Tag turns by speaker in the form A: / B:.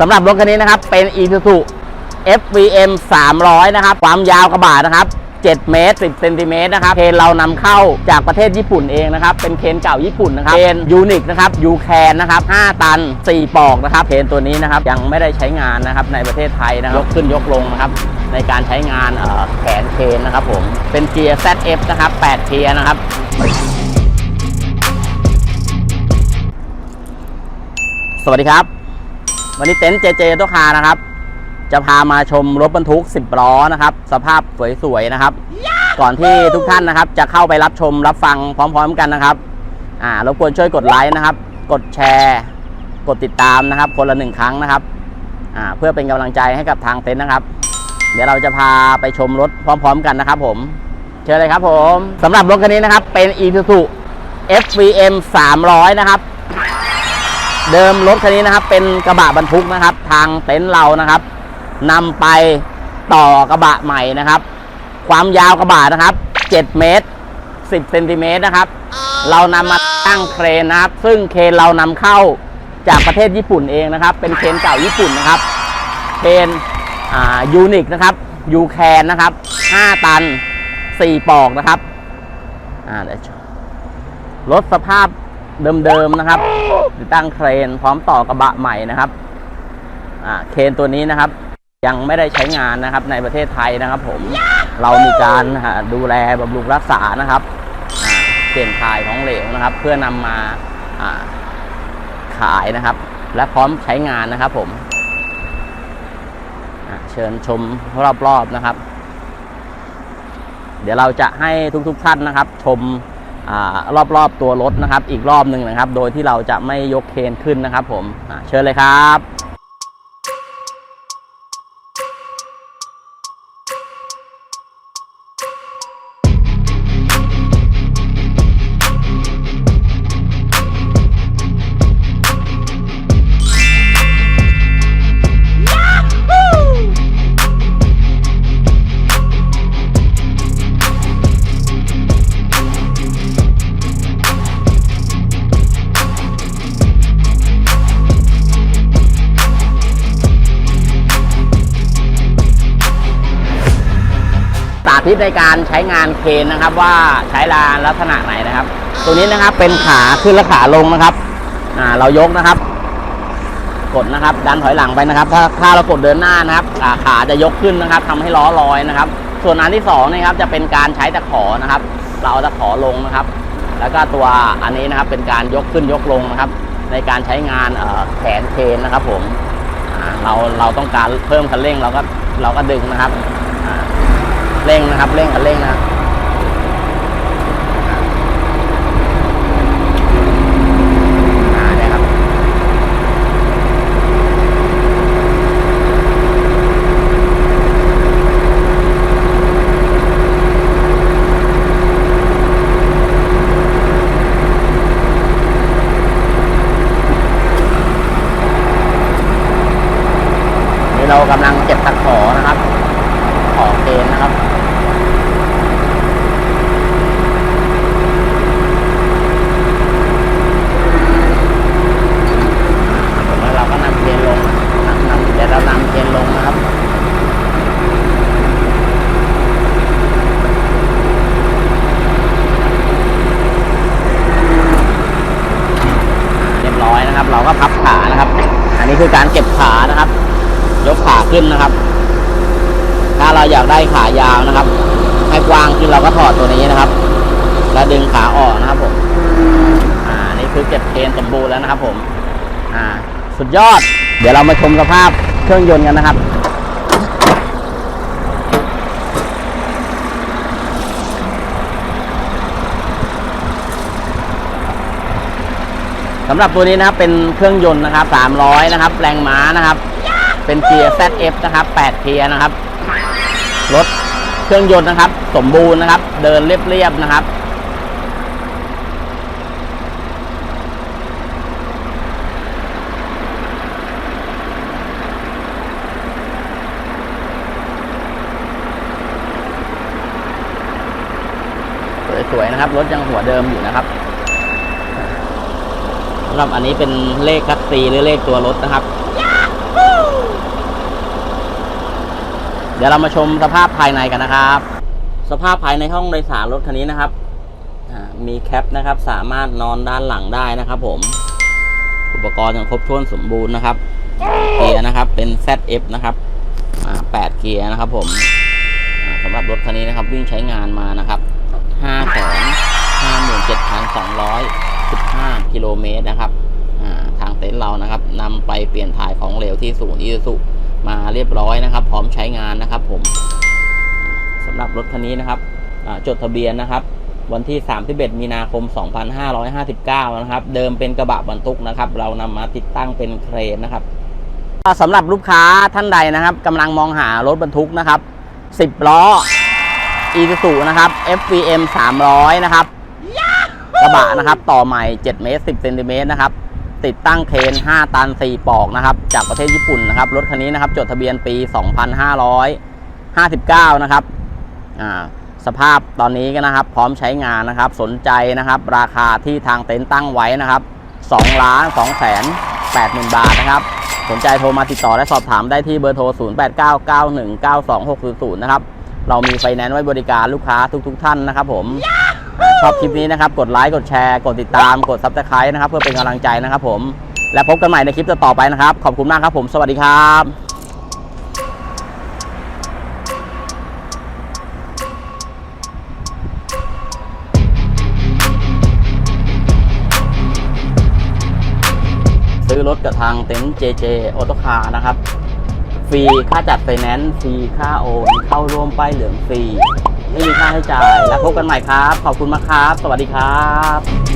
A: สำหรับรถคันนี้นะครับ เป็น Isuzu FVM 300 นะครับ ความยาวกระบะนะครับ 7 เมตร 10 เซนติเมตรนะครับ เคนเรานำเข้าจากประเทศญี่ปุ่นเองนะครับ เป็นเคนเก่าญี่ปุ่นนะครับ เคนยูนิคนะครับ ยูแคนนะครับ 5 ตัน 4 ปอกนะครับ เคนตัวนี้นะครับ ยังไม่ได้ใช้งานนะครับ ในประเทศไทยนะครับ ยกขึ้นยกลงนะครับ ในการใช้งานแขนเคนนะครับผม เป็นเกียร์ ZF นะครับ 8 เกียร์นะครับสวัสดีครับ วันนี้เต็นท์เจเจตัวคานะครับ จะพามาชมรถบรรทุก 10 ล้อนะครับ สภาพสวยๆนะครับ ก่อนที่ทุกท่านนะครับ จะเข้าไปรับชมรับฟังพร้อม ๆ กันนะครับอ่ารบกวนช่วยกดไลค์นะครับ กดแชร์ กดติดตามนะครับ คนละหนึ่งครั้งนะครับอ่าเพื่อเป็นกำลังใจให้กับทางเต็นท์นะครับ เดี๋ยวเราจะพาไปชมรถพร้อม ๆ กันนะครับ ผมเชิญเลยครับผมสำหรับรถคันนี้นะครับเป็น Isuzu FVM 300 นะครับ เดิมรถคันนี้นะครับ เป็นกระบะบรรทุกนะครับ ทางเต็นท์เรานะครับนำไปต่อกระบะใหม่นะครับ ความยาวกระบะนะครับ 7 เมตร 10เซนติเมตรนะครับ เรานำมาตั้งเครนนะครับ ซึ่งเครนเรานำเข้าจากประเทศญี่ปุ่นเองนะครับ เป็นเครนเก่าญี่ปุ่นนะครับเครนอ่ายูนิคนะครับยูแคนนะครับ 5 ตัน 4 ปอกนะครับเดี๋ยวรถสภาพ เดิมๆนะครับ ติดตั้งเครนพร้อมต่อกระบะใหม่นะครับอ่าเครนตัวนี้นะครับ ยังไม่ได้ใช้งานนะครับในประเทศไทยนะครับ ผมเรามีการดูแลบำรุงรักษานะครับเปลี่ยนถ่ายของเหลวนะครับ เพื่อนำมาอ่าขายนะครับ และพร้อมใช้งานนะครับ ผมเชิญชมรอบๆนะครับ เดี๋ยวเราจะให้ทุกๆท่านนะครับ ชม อรอบๆตัวรถนะครับ อีกรอบหนึ่งนะครับ โดยที่เราจะไม่ยกเคนขึ้นนะครับ ผมเชิญเลยครับ ธิตในการใช้งานเคนนะครับ ว่าใช้ลานลักษณะไหนนะครับ ตัวนี้นะครับเป็นขาขึ้นและขาลงนะครับอ่าเรายกนะครับ กดนะครับ ดันถอยหลังไปนะครับ ถ้าถ้าเรากดเดินหน้านะครับอ่าขาจะยกขึ้นนะครับทำให้ล้อลอยนะครับ ส่วนอันที่สองนะครับจะเป็นการใช้ตะขอนะครับ เราเอาตะขอลงนะครับ แล้วก็ตัวอันนี้นะครับเป็นการยกขึ้นยกลงนะครับ ในการใช้งานเอ่อแขนเคนนะครับ ผมอ่าเราเราต้องการเพิ่มคันเร่งเราก็เราก็ดึงนะครับ ร่งนะครับ เร่งกับเร่งนะเนี่ยครับนี่เรากำลังเก็บตะขอนะครับ ขอเกณฑ์นะครับ แล้วเราก็นำเทียนลงนำนำเดี๋ ยวเรานำเทียนลงนะครับเรียบร้อยนะครับ เราก็พับขานะครับ อันนี้คือการเก็บขานะครับ ยกขาขึ้นนะครับ ถ้าเราอยากได้ขายาวนะครับ ให้กว้างขึ้นเราก็ถอดตัวนี้นะครับ แล้วดึงขาออกนะครับผมอ่านี่คือเก็บเคนสมบูรณ์แล้วนะครับผมอ่าสุดยอด เดี๋ยวเรามาชมสภาพ เครื่องยนต์กันนะครับสำหรับตัวนี้นะครับเป็นเครื่องยนต์นะครับ 300 นะครับ แรงม้านะครับ เป็นเกียร์ ZF นะครับ 8 เกียร์นะครับ รถเครื่องยนต์นะครับ สมบูรณ์นะครับ เดินเรียบๆนะครับ สวยๆนะครับ รถยังหัวเดิมอยู่นะครับสำหรับอันนี้เป็นเลขคัสซีหรือเลขตัวรถนะครับ เดี๋ยวเรามาชมสภาพภายในกันนะครับ สภาพภายในห้องโดยสารรถคันนี้นะครับมีแคปนะครับ สามารถนอนด้านหลังได้นะครับ ผม อุปกรณ์ยังครบถ้วนสมบูรณ์นะครับ เกียร์นะครับเป็น ZF นะครับ8เกียร์นะครับ ผมสำหรับรถคันนี้นะครับ วิ่งใช้งานมานะครับ 5 5 57,215กิโลเมตรนะครับทางเต็นท์เรานะครับนำไปเปลี่ยนถ่ายของเหลวที่ศูนย์อีซูมาเรียบร้อยนะครับ พร้อมใช้งานนะครับ ผมสำหรับรถคันนี้นะครับจดทะเบียนนะครับ วันที่ 31 มีนาคม 2559 นะครับ เดิมเป็นกระบะบรรทุกนะครับ เรานำมาติดตั้งเป็นเครนนะครับสำหรับลูกค้าท่านใดนะครับกำลังมองหารถบรรทุกนะครับ 10 ล้อ อีซูซูนะครับ FVM 300 นะครับกระบะนะครับ ต่อใหม่ 7 เมตร 10 เซนติเมตรนะครับ ติดตั้งเครน5 ตัน 4 ปอกนะครับ จากประเทศญี่ปุ่นนะครับ รถคันนี้นะครับ จดทะเบียนปี 2559 นะครับ อ่า สภาพตอนนี้ก็นะครับ พร้อมใช้งานนะครับ สนใจนะครับ ราคาที่ทางเต็นท์ตั้งไว้นะครับ2ล้าน2แสน8หมื่นบาทนะครับ สนใจโทรมาติดต่อและสอบถามได้ที่เบอร์โทร 0899192600 นะครับ เรามีไฟแนนซ์ไว้บริการลูกค้าทุกๆทท่านนะครับผมอ่าชอบคลิปนี้นะครับ กดไลค์กดแชร์ กดติดตามกด Subscribe นะครับ เพื่อเป็นกำลังใจนะครับผมและพบกันใหม่ในคลิปต่อๆไปนะครับ ขอบคุณมากครับผม สวัสดีครับซื้อรถกับทางเต็นท์ JJ ออโตคาร์นะครับ ฟรี ค่าจัดไฟแนนซ์ฟรี ค่าโอนเข้าร่วมป้ายเหลืองฟรี ไม่มีค่าใช้จ่าย แล้วพบกันใหม่ครับ ขอบคุณมากครับ สวัสดีครับ